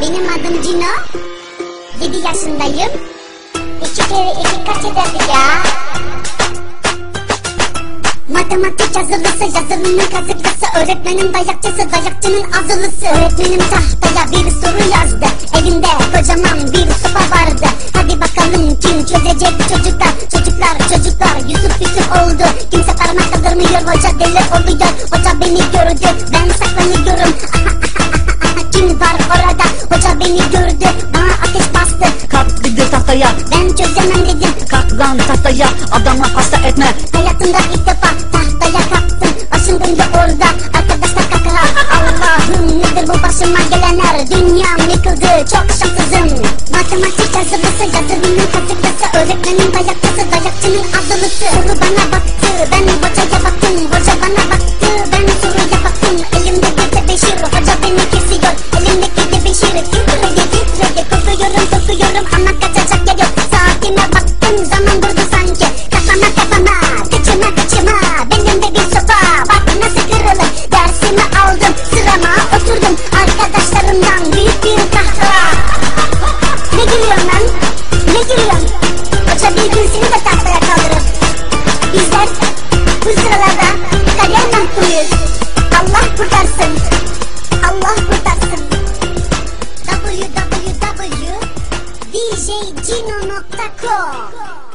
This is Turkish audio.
Benim adım Cino. 7 yaşındayım. İki kere iki kaç eder ya? Matematik yazılısı, yazılının kazıklısı Öğretmenin dayakçısı, dayakçının azılısı. Öğretmenim tahtaya bir soru yazdı. Elinde kocaman bir sopa vardı. Hadi bakalım kim çözecek çocuklar? Çocuklar, çocuklar, Yusuf Yusuf oldu. Kimse parmak kaldırmıyor, hoca deli oluyor. Hoca beni gördü, ben saklanıyorum beni gördü Bana ateş bastı, Kalk dedi tahtaya. Ben çözemem dedim. Kalk lan tahtaya adamı hasta etme. Hayatımda ilk defa tahtaya kalktım. Başım döndü orada arkadaşlar kakara. Allah'ım nedir bu başıma gelenler? Dünyam yıkıldı çok şanssızım. Matematik yazılısı yazılının kazıklısı Öğretmenin dayakçısı dayakçının kürsünü de tahtaya kaldırır. Bizler bu sıralarda kader mahkumuyuz. Allah kurtarsın. Allah kurtarsın. www.djcino.com